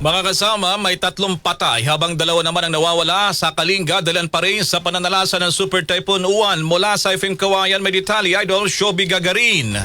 Mga kasama, may tatlong patay habang dalawa naman ang nawawala sa Kalinga dalan pa rin sa pananalasa ng Super Typhoon Uwan mula sa FM Kawayan may detalye Idol Shobi Gagarin.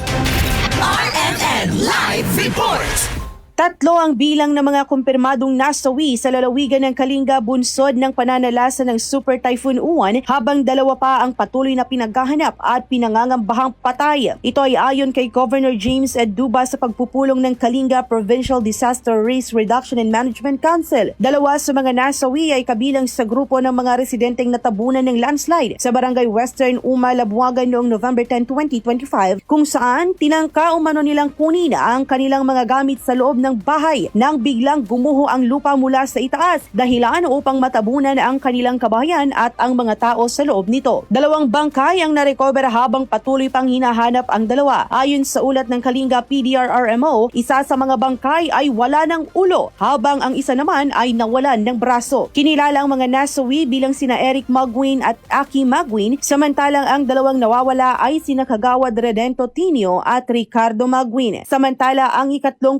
RMN Live Report. Tatlo ang bilang ng mga kumpirmadong nasawi sa lalawigan ng Kalinga bunsod ng pananalasa ng Super Typhoon Uwan habang dalawa pa ang patuloy na pinaghahanap at pinangangambahang patay. Ito ay ayon kay Governor James Eduba sa pagpupulong ng Kalinga Provincial Disaster Risk Reduction and Management Council. Dalawa sa mga nasawi ay kabilang sa grupo ng mga residenteng natabunan ng landslide sa Barangay Western Uma, Labuagan noong November 10, 2025 kung saan tinangka umano nilang kunin ang kanilang mga gamit sa loob ng bahay nang biglang gumuho ang lupa mula sa itaas dahilan upang matabunan ang kanilang kabahayan at ang mga tao sa loob nito. Dalawang bangkay ang narecover habang patuloy pang hinahanap ang dalawa. Ayon sa ulat ng Kalinga PDRRMO, isa sa mga bangkay ay wala ng ulo habang ang isa naman ay nawalan ng braso. Kinilala ang mga nasawi bilang sina Eric Magwin at Aki Magwin samantalang ang dalawang nawawala ay sina Kagawad Redento Tinio at Ricardo Magwin. Samantala ang ikatlong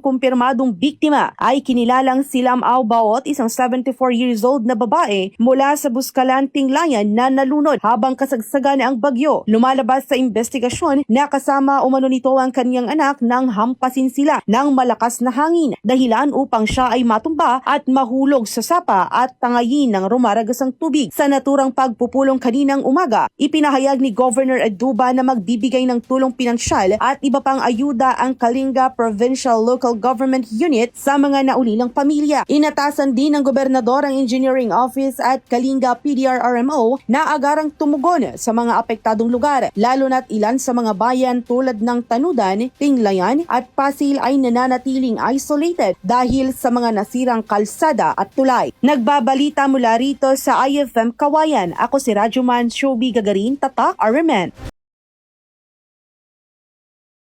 kumpirmadong biktima ay kinilalang Silam Aubaot, isang 74 years old na babae mula sa Buscalanting Layan na nalunod habang kasagsagan ang bagyo. Lumalabas sa investigasyon na kasama umano nito ang kanyang anak nang hampasin sila ng malakas na hangin dahilan upang siya ay matumba at mahulog sa sapa at tangayin ng rumaragasang tubig. Sa naturang pagpupulong kaninang umaga, ipinahayag ni Governor Eduba na magbibigay ng tulong pinansyal at iba pang ayuda ang Kalinga Provincial Local Government Unit sa mga naulilang pamilya. Inatasan din ng gobernador ang Engineering Office at Kalinga PDRRMO na agarang tumugon sa mga apektadong lugar, lalo na't ilan sa mga bayan tulad ng Tanudan, Tinglayan at Pasil ay nananatiling isolated dahil sa mga nasirang kalsada at tulay. Nagbabalita mula rito sa IFM Kawayan, ako si Rajuman Shobi Gagarin, Tatak, RMN.